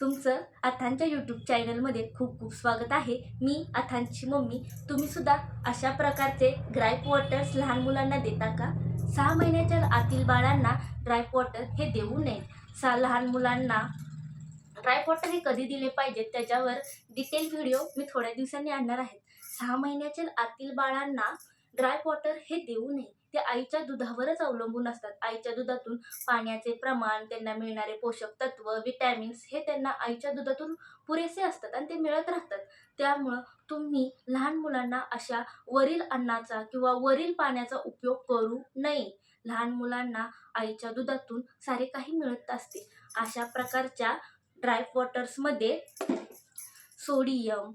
तुमचं अथांच्या यूट्यूब चॅनलमध्ये खूप खूप स्वागत आहे. मी अथांची मम्मी. तुम्ही सुद्धा अशा प्रकारचे ग्राईप वॉटर्स लहान मुलांना देता का? सहा महिन्याच्या आतील बाळांना ड्रायप वॉटर हे देऊ नये. सा लहान मुलांना ड्रायप वॉटर हे कधी दिले पाहिजेत त्याच्यावर डिटेल व्हिडिओ मी थोड्या दिवसांनी आणणार आहे. सहा महिन्याच्या आतील बाळांना ड्रायप वॉटर हे देऊ नये. ते आईच्या दुधावरच अवलंबून असतात. आईच्या दुधातून पाण्याचे प्रमाण त्यांना मिळणारे पोषक तत्व विटॅमिन्स हे त्यांना आईच्या दुधातून पुरेसे असतात आणि ते मिळत राहतात. त्यामुळं तुम्ही लहान मुलांना अशा वरील अन्नाचा किंवा वरील पाण्याचा उपयोग करू नये. लहान मुलांना आईच्या दुधातून सारे काही मिळत असते. अशा प्रकारच्या ड्राय वॉटर्समध्ये सोडियम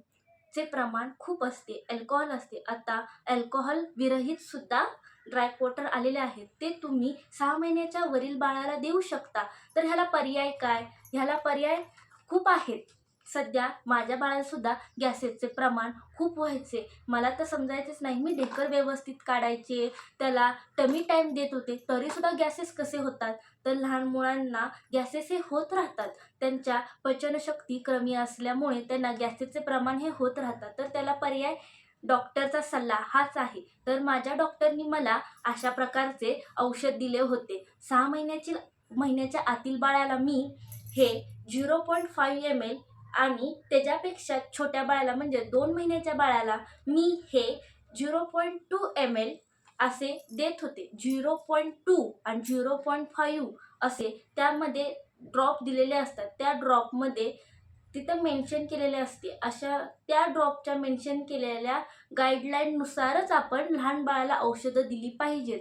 चे प्रमाण खूप असते. अल्कोहोल असते. आता अल्कोहोल विरहित सुद्धा ड्राय वॉटर आलेले आहेत ते तुम्ही सहा महिन्याच्या वरील बाळाला देऊ शकता. तर ह्याला पर्याय काय? ह्याला पर्याय खूप आहेत. सध्या माझ्या बाळालासुद्धा गॅसेसचे प्रमाण खूप व्हायचे. मला तर समजायचेच नाही मी ढेकर व्यवस्थित काढायचे त्याला टमी टाईम देत होते तरीसुद्धा गॅसेस कसे होतात? तर लहान मुलांना गॅसेस हे होत राहतात. त्यांच्या पचनशक्ती कमी असल्यामुळे त्यांना गॅसेसचे प्रमाण हे होत राहतात. तर त्याला पर्याय डॉक्टरचा सल्ला हाच आहे. तर माझ्या डॉक्टरनी मला अशा प्रकारचे औषध दिले होते. सहा महिन्याची महिन्याच्या आतील बाळाला मी हे zero point five M L आणि त्याच्यापेक्षा छोट्या बाळाला म्हणजे दोन महिन्याच्या बाळाला मी हे zero point two M L असे देत होते. झिरो पॉईंट टू आणि झिरो पॉईंट फाईव्ह असे त्यामध्ये ड्रॉप दिलेले असतात. त्या ड्रॉपमध्ये तिथं मेन्शन केलेले असते. अशा त्या ड्रॉपच्या मेन्शन केलेल्या गाईडलाईननुसारच आपण लहान बाळाला औषधं दिली पाहिजेत.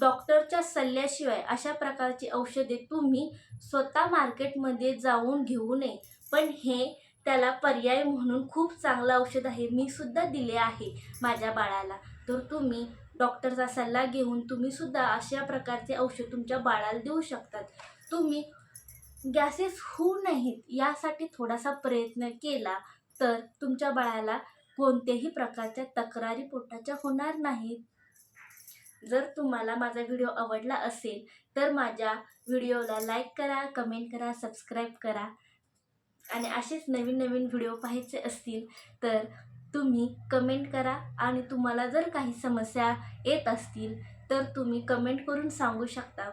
डॉक्टरच्या सल्ल्याशिवाय अशा प्रकारची औषधे तुम्ही स्वतः मार्केटमध्ये जाऊन घेऊ नये. पण हे त्याला पर्याय म्हणून खूप चांगलं औषध आहे. मी सुद्धा दिले आहे माझ्या बाळाला. तर तुम्ही डॉक्टरचा सल्ला घेऊन तुम्ही सुद्धा अशा प्रकारचे औषध तुमच्या बाळाला देऊ शकतात. तुम्ही गॅसेस होऊ नयेत यासाठी थोडासा प्रयत्न केला तर तुमच्या बाळाला कोणत्याही प्रकारच्या तक्रारी पोटाच्या होणार नाहीत. जर तुम्हाला माझा व्हिडिओ आवडला असेल तर माझ्या व्हिडिओला लाईक करा कमेंट करा सबस्क्राईब करा. आणि असेच नवीन नवीन व्हिडिओ पाहायचे असतील तर तुम्ही कमेंट करा. आणि तुम्हाला जर काही समस्या येत असतील तर तुम्ही कमेंट करून सांगू शकता.